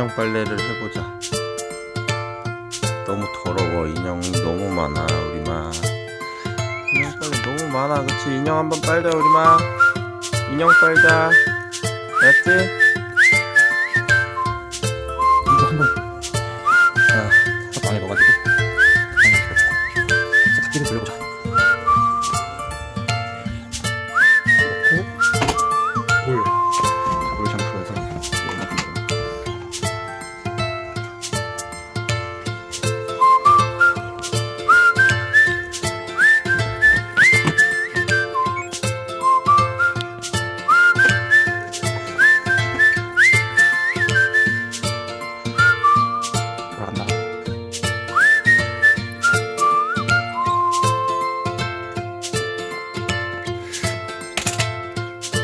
인형 빨래를 해보자. 너무 더러워. 인형 너무 많아, 우리마. 인형 빨래 너무 많아. 그치? 인형 한번 빨자, 우리마. 인형 빨자. 됐지? 이거 한번. 아, 딱 망해가지고. 망해가지고. 진짜 바퀴를 돌려보자.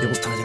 Te gusta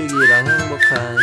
일주기랑 행복한